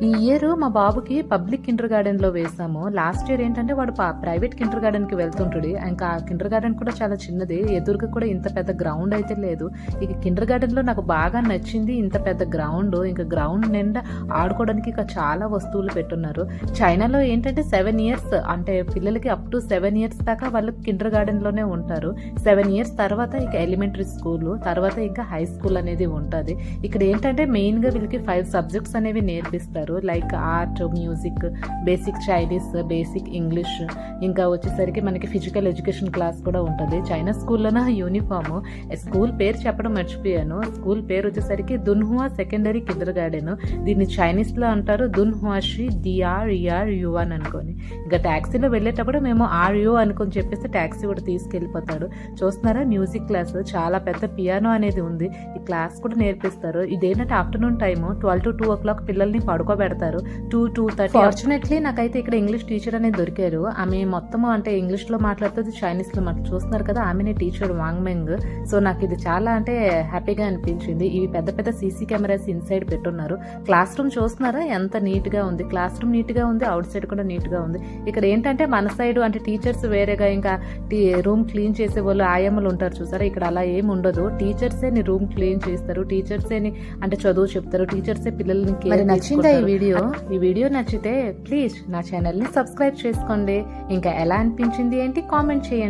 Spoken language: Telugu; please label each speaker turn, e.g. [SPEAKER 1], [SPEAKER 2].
[SPEAKER 1] ఈ ఇయర్ మా బాబుకి పబ్లిక్ కిండర్ గార్డెన్లో వేసాము. లాస్ట్ ఇయర్ ఏంటంటే వాడు ప్రైవేట్ కిండర్ గార్డెన్కి వెళ్తుంటాడు. ఇంకా కిండర్ గార్డెన్ కూడా చాలా చిన్నది. ఎదురుగా కూడా ఇంత పెద్ద గ్రౌండ్ అయితే లేదు. ఇక కిండర్ గార్డెన్లో నాకు బాగా నచ్చింది ఇంత పెద్ద గ్రౌండ్. ఇంకా గ్రౌండ్ నిండా ఆడుకోవడానికి ఇక చాలా వస్తువులు పెట్టున్నారు. చైనాలో ఏంటంటే సెవెన్ ఇయర్స్ అంటే పిల్లలకి అప్ టు సెవెన్ ఇయర్స్ దాకా వాళ్ళు కిండర్ గార్డెన్లోనే ఉంటారు. సెవెన్ ఇయర్స్ తర్వాత ఇక ఎలిమెంటరీ స్కూల్ తర్వాత ఇంకా హై స్కూల్ అనేది ఉంటుంది. ఇక్కడ ఏంటంటే మెయిన్గా వీళ్ళకి ఫైవ్ సబ్జెక్ట్స్ అనేవి నేర్పిస్తారు. Like art music basic Chinese basic English ఇంకా వచ్చేసరికి మనకి ఫిజికల్ ఎడ్యుకేషన్ క్లాస్ కూడా ఉంటుంది. చైనా స్కూల్లోనే యూనిఫామ్ స్కూల్ పేరు చెప్పడం మర్చిపోయాను. స్కూల్ పేరు వచ్చేసరికి దున్హువా సెకండరీ కిండర్ గార్డెన్ దీన్ని చైనీస్లో అంటారు. దున్హువాషి డిఆర్ ఇఆర్ యు అనుకొని. ఇంకా ట్యాక్సీలో వెళ్ళేటప్పుడు మేము ఆర్ యు అనుకొని చెప్పేసి ట్యాక్సీ కూడా తీసుకెళ్ళిపోతాడు. చూస్తున్నారా? మ్యూజిక్ క్లాస్ చాలా పెద్ద పియానో అనేది ఉంది. ఈ క్లాస్ కూడా నేర్పిస్తారు. ఇదేంటంటే afternoon time twelve to two o'clock పిల్లల్ని పడుకోబెడతారు టూ టూ థర్టీ ఫార్చునేట్లీ నాకైతే ఇక్కడ ఇంగ్లీష్ టీచర్ అనేది దొరికారు. ఆమె మొత్తం అంటే ఇంగ్లీష్లో మాట్లాడుతుంది చైనీస్లో మాట్లాడు చూస్తున్నారు కదా ఆమెనే టీచర్ వాంగ్మెంగ్ సో నాకు ఇది చాలా అంటే హ్యాపీగా అనిపించింది. ఇవి పెద్ద పెద్ద సీసీ కెమెరాస్ ఇన్సైడ్ పెట్టున్నారు. క్లాస్ రూమ్ చూస్తున్నారా? ఎంత నీట్గా ఉంది. క్లాస్ రూమ్ నీట్గా ఉంది అవుట్ సైడ్ కూడా నీట్గా ఉంది. ఇక్కడ ఏంటంటే మన సైడ్ అంటే టీచర్స్ వేరేగా ఇంకా రూమ్ క్లీన్ చేసే వాళ్ళు ఆయమ్మలు ఉంటారు చూసారా? ఇక్కడ అలా ఏమి ఉండదు. టీచర్సే నీ రూమ్ క్లీన్ చేస్తారు. టీచర్సే ని అంటే చదువు చెప్తారు. టీచర్సే పిల్లల్ని
[SPEAKER 2] నచ్చిందా ఈ. వీడియో?
[SPEAKER 1] ఈ వీడియో నచ్చితే ప్లీజ్ నా ఛానల్ని సబ్స్క్రైబ్ చేసుకోండి ఇంకా ఎలా అనిపించింది ఏంటి కామెంట్ చేయండి